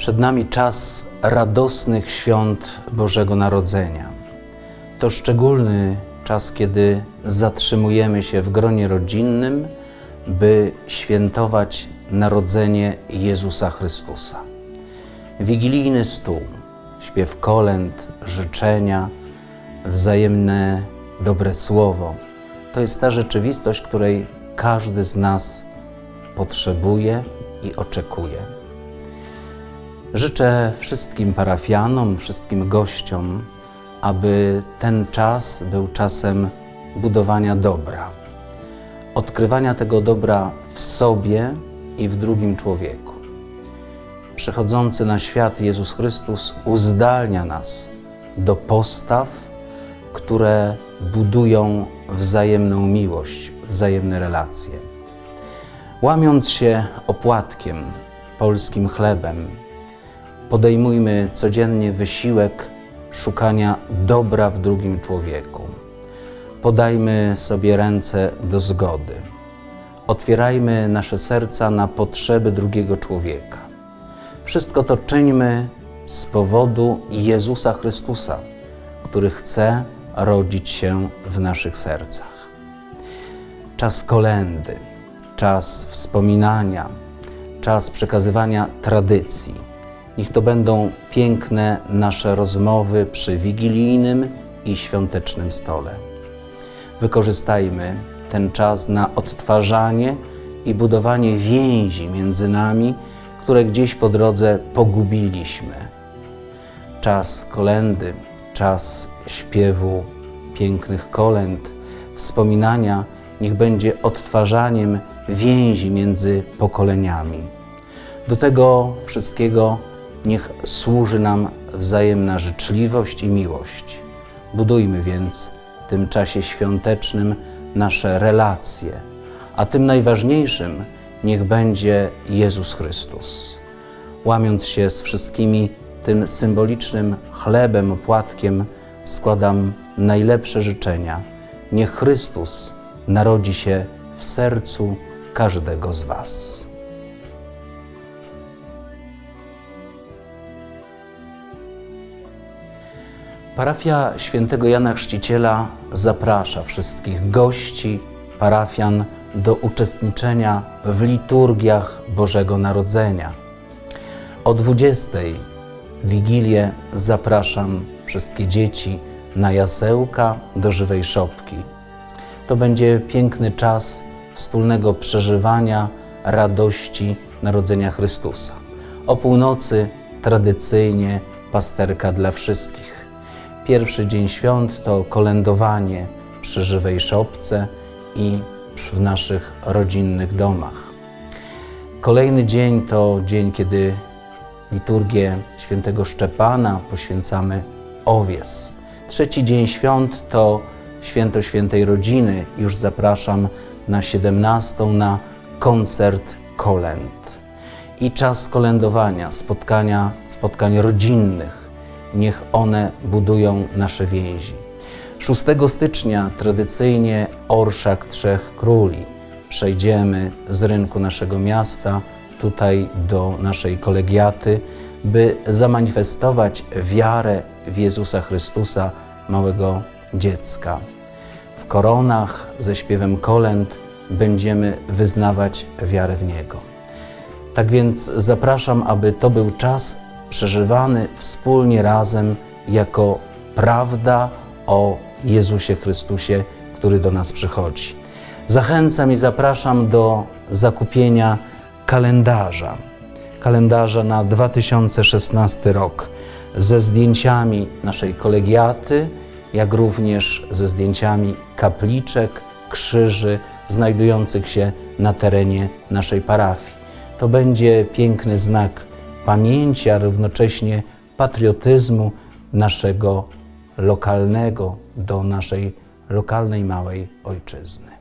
Przed nami czas radosnych świąt Bożego Narodzenia. To szczególny czas, kiedy zatrzymujemy się w gronie rodzinnym, by świętować narodzenie Jezusa Chrystusa. Wigilijny stół, śpiew kolęd, życzenia, wzajemne dobre słowo to jest ta rzeczywistość, której każdy z nas potrzebuje i oczekuje. Życzę wszystkim parafianom, wszystkim gościom, aby ten czas był czasem budowania dobra, odkrywania tego dobra w sobie i w drugim człowieku. Przychodzący na świat Jezus Chrystus uzdalnia nas do postaw, które budują wzajemną miłość, wzajemne relacje. Łamiąc się opłatkiem, polskim chlebem, podejmujmy codziennie wysiłek szukania dobra w drugim człowieku. Podajmy sobie ręce do zgody. Otwierajmy nasze serca na potrzeby drugiego człowieka. Wszystko to czyńmy z powodu Jezusa Chrystusa, który chce rodzić się w naszych sercach. Czas kolendy, czas wspominania, czas przekazywania tradycji. Niech to będą piękne nasze rozmowy przy wigilijnym i świątecznym stole. Wykorzystajmy ten czas na odtwarzanie i budowanie więzi między nami, które gdzieś po drodze pogubiliśmy. Czas kolendy, czas śpiewu pięknych kolęd, wspominania, niech będzie odtwarzaniem więzi między pokoleniami. Do tego wszystkiego niech służy nam wzajemna życzliwość i miłość. Budujmy więc w tym czasie świątecznym nasze relacje, a tym najważniejszym niech będzie Jezus Chrystus. Łamiąc się z wszystkimi tym symbolicznym chlebem, opłatkiem, składam najlepsze życzenia. Niech Chrystus narodzi się w sercu każdego z Was. Parafia świętego Jana Chrzciciela zaprasza wszystkich gości, parafian do uczestniczenia w liturgiach Bożego Narodzenia. O 20 Wigilię zapraszam wszystkie dzieci na jasełka do żywej szopki. To będzie piękny czas wspólnego przeżywania radości Narodzenia Chrystusa. O północy tradycyjnie pasterka dla wszystkich. Pierwszy dzień świąt to kolędowanie przy żywej szopce i w naszych rodzinnych domach. Kolejny dzień to dzień, kiedy liturgię świętego Szczepana poświęcamy owies. Trzeci dzień świąt to święto świętej rodziny. Już zapraszam na 17 na koncert kolęd. I czas kolędowania, spotkania, spotkań rodzinnych. Niech one budują nasze więzi. 6 stycznia tradycyjnie Orszak Trzech Króli. Przejdziemy z rynku naszego miasta tutaj do naszej kolegiaty, by zamanifestować wiarę w Jezusa Chrystusa, małego dziecka. W koronach ze śpiewem kolęd będziemy wyznawać wiarę w Niego. Tak więc zapraszam, aby to był czas przeżywany wspólnie razem jako prawda o Jezusie Chrystusie, który do nas przychodzi. Zachęcam i zapraszam do zakupienia kalendarza. Kalendarza na 2016 rok ze zdjęciami naszej kolegiaty, jak również ze zdjęciami kapliczek, krzyży znajdujących się na terenie naszej parafii. To będzie piękny znak pamięci, a równocześnie patriotyzmu naszego lokalnego do naszej lokalnej małej ojczyzny.